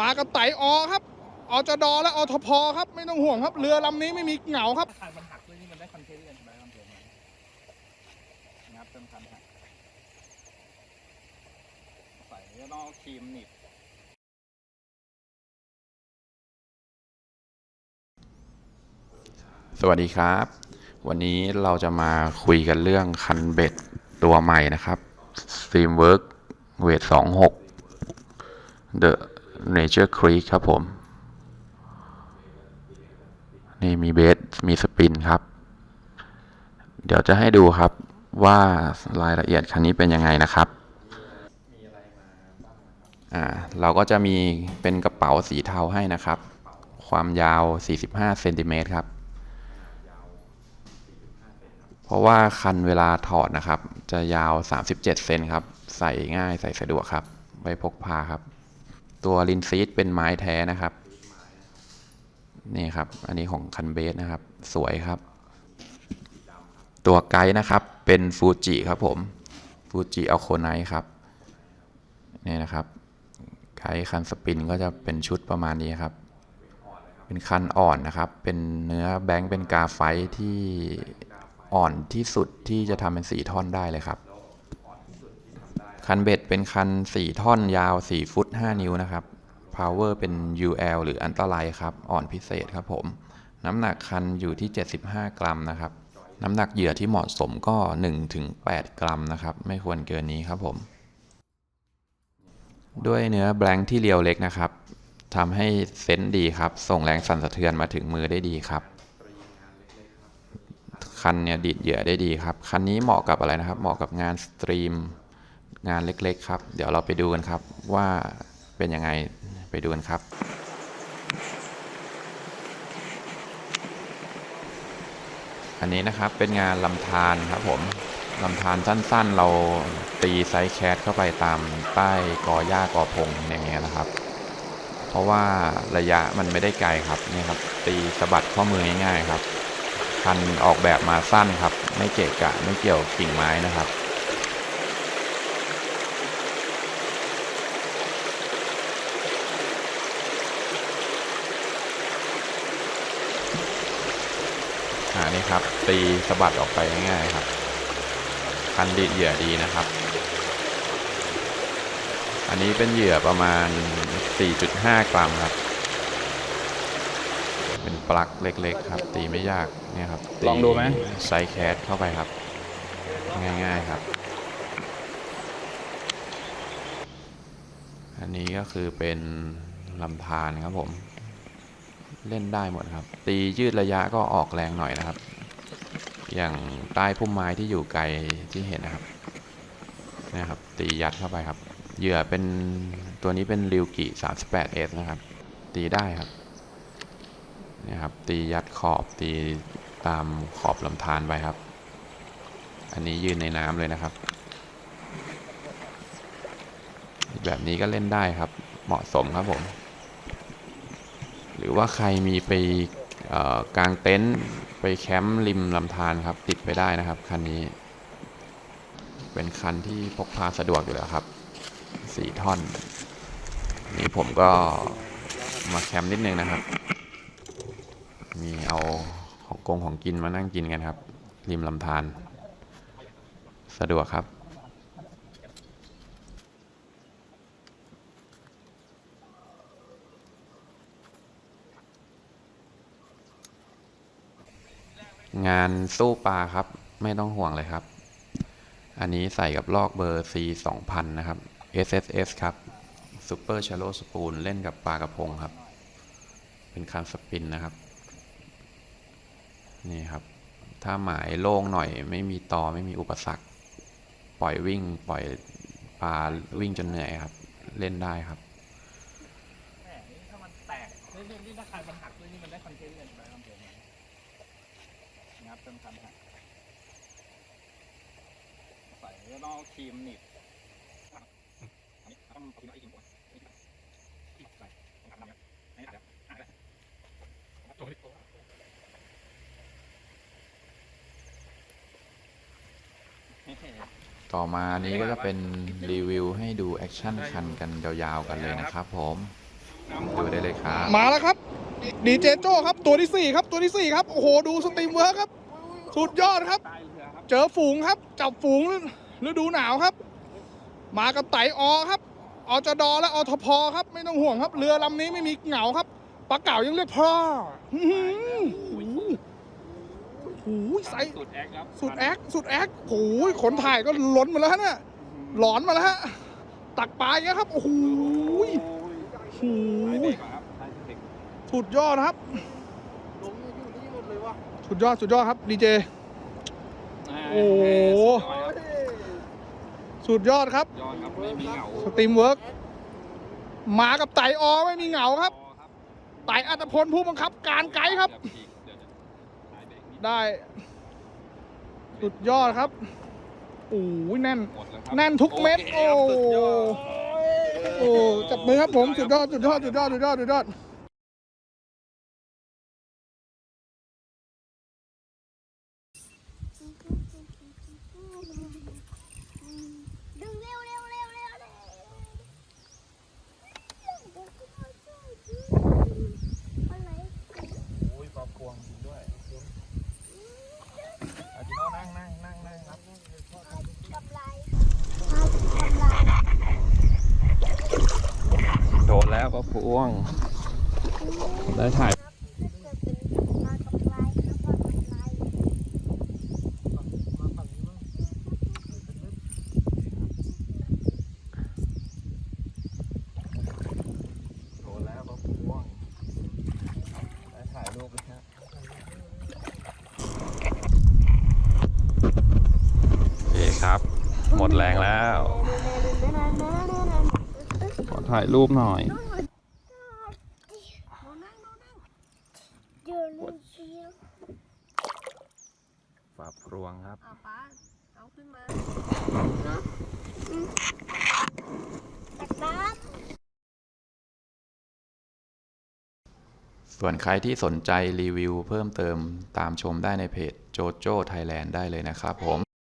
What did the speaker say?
มากับไต่อครับอจดและอทพครับไม่ต้องห่วงครับเรือลำนี้ไม่มีเหงาครับคันมันหักด้วยนี่มันได้คอนเทนต์เลยได้คอนเทนต์งับจนคันหักใส่ก็ต้องเอาครีมหนีบสวัสดีครับ วันนี้เราจะมาคุยกันเรื่องคันเบ็ดตัวใหม่นะครับ Streamwork เวท26 The Nature Creek ครับผม นี่มีเบส มีสปินครับ เดี๋ยวจะให้ดูครับว่ารายละเอียดคันนี้เป็นยังไงนะครับ อ่า เราก็จะมีเป็นกระเป๋าสีเทาให้นะครับ ความยาว 45เซนติเมตรครับ เพราะว่าคันเวลาถอดนะครับ จะยาว 37เซนครับ ใส่ง่ายใส่สะดวกครับ ไว้พกพาครับ ตัวลินซีดเป็นไม้แท้นะครับ นี่ครับ อันนี้ของคันเบสนะครับ สวยครับ ตัวไกด์นะครับเป็นฟูจิครับผมฟูจิเอาโคไนครับนี่นะครับไกด์คันสปินก็จะเป็นชุดประมาณนี้ครับ เป็นคันอ่อนนะครับ เป็นเนื้อแบงค์เป็นกาไฟท์ที่อ่อนที่สุดที่จะทำเป็นสีท่อนได้เลยครับ คันเบ็ดเป็นคันสี่ท่อนยาว 4 ฟุต 5 นิ้วนะครับ power เป็น UL หรืออันตรายครับ อ่อนพิเศษครับผม น้ำหนักคันอยู่ที่ 75 กรัมนะครับ น้ำหนักเหยื่อที่เหมาะสมก็ 1-8 กรัมนะครับ ไม่ควรเกินนี้ครับผม ด้วยเนื้อแบงค์ที่เรียวเล็กนะครับทำให้เซนส์ดีครับ ส่งแรงสั่นสะเทือนมาถึงมือได้ดีครับ คันเนี่ยดีดเหยื่อได้ดีครับ คันนี้เหมาะกับอะไรนะครับ เหมาะกับงานสตรีม งานเล็กๆ ครับ เดี๋ยวเราไปดูกันครับว่าเป็นยังไงไปดูกันครับ อันนี้นะครับเป็นงานลำธารครับผมลำธารสั้นๆ เราตีไซส์แคสเข้าไปตามใต้กอหญ้ากอพงอย่างเงี้ยนะครับ เพราะว่าระยะมันไม่ได้ไกลครับนี่ครับ ตีสะบัดข้อมือง่ายๆครับคันออกแบบมาสั้นครับ ไม่เกะกะไม่เกี่ยวกิ่งไม้นะครับ นี่ครับ ตีสะบัดออกไปง่ายๆครับ คันดีดเหยื่อดีนะครับ อันนี้เป็นเหยื่อประมาณ 4.5 กรัมครับ เป็นปลั๊กเล็กๆครับ ตีไม่ยากเนี่ยครับตีลองดูไหมไซส์แคสเข้าไปครับ ง่ายๆครับ อันนี้ก็คือเป็นลำธารครับผม เล่นได้หมดครับ ตียืดระยะก็ออกแรงหน่อยนะครับ อย่างใต้พุ่มไม้ที่อยู่ไกลที่เห็นนะครับนะครับ ตียัดเข้าไปครับ เหยื่อเป็นตัวนี้เป็นริวกิ 38S นะครับ ตีได้ครับนี่ยครับตียัดขอบตีตามขอบลำธารไปครับ อันนี้ยืนในน้ำเลยนะครับ แบบนี้ก็เล่นได้ครับ เหมาะสมครับผม หรือว่าใครมีไปเอ่อกางเต็นท์ไปแคมป์ริมลำธารครับ ติดไปได้นะครับคันนี้ เป็นคันที่พกพาสะดวกอยู่แล้วครับสี่ท่อน นี่ผมก็มาแคมป์นิดนึงนะครับ มีเอาของกงของกินมานั่งกินกันครับ ริมลำธารสะดวกครับ งานสู้ปลาครับ ไม่ต้องห่วงเลยครับ อันนี้ใส่กับลอกเบอร์ C 2000นะครับ SSS ครับ Super Shallow Spoon เล่นกับปลากระพงครับ เป็นคันสปินนะครับ นี่ครับ ถ้าหมายโล่งหน่อย ไม่มีตอไม่มีอุปสรรค ปล่อยวิ่งปล่อยปลาวิ่งจนเหนื่อยครับ เล่นได้ครับ แหมนี่ถ้ามันแตกนี่นี่นี่ถ้าคันมันหัก งับจนคันหักใส่ก็ต้องเอาครีมหนีบอันนี้ต้องเอาครีมเอาอีกหนึ่งตัวใส่ทำทำนี่เดี๋ยวตัวนี้ต่อมานี้ก็จะเป็นรีวิวให้ดูแอคชั่นคันกันยาวๆกันเลยนะครับผมดูได้เลยครับ มาแล้วครับดีเจโจ้ครับตัวที่สี่ครับตัวที่สี่ครับ โอ้โห ดูสตรีมเวิร์คครับ สุดยอดครับใต้เรือครับ เจอฝูงครับ จับฝูงฤดูหนาวครับ มากับไตออครับอจดและอทพครับ ไม่ต้องห่วงครับ เรือลำนี้ไม่มีเหงาครับปลาเก๋ายังเรียกพ่ออื้อหือโอ้โหโอ้โหไซส์สุดแอคครับสุดแอคสุดแอคโอ้ยขนถ่ายก็ล้นมาแล้วฮะเนี่ยหลอนมาแล้วฮะตักปลาอย่างเงี้ยครับโอ้โหโอ้โหสายเบรกก่อนครับสายเบรกสุดยอดครับ สุดยอดสุดยอดครับดีเจ โอ้โห สุดยอดครับ ยอดครับไม่มีเหงาสตรีมเวิร์กมากับไต่ออไม่มีเหงาครับพอครับ ไต่อัตพลผู้บังคับการไกด์ครับเดี๋ยวอีกเดี๋ยวสายเบรกนิดได้ สุดยอดครับโอ้ยแน่นหมดแล้วครับแน่นทุกเม็ดคโอ้ครับสุดยอดโอ้จับมือครับผม สุดยอด สุดยอด สุดยอด สุดยอด สุดยอด ดึงเร็วเร็วเร็วเร็วเร็วอะไรโอ้ยปลาพวงจริงด้วยอาจิโน่นั่งนั่งนั่งนั่งครับกำไรครับกำไรโดนแล้วปลาพวงได้ถ่าย ครับถ้าเกิดเป็นปลากำไรครับปลากำไร โดนแล้วปลาพวงได้ถ่ายรูปเลยครับ โอเคครับ หมดแรงแล้ว ขอ ถ่ายรูปหน่อย เดี๋ยวลืมเชียวปลาพวงครับ เอาป้าเอาขึ้นมาตักน้ำส่วนใครที่สนใจรีวิวเพิ่มเติมตามชมได้ในเพจโจโจ้ไทยแลนด์ได้เลยนะครับผม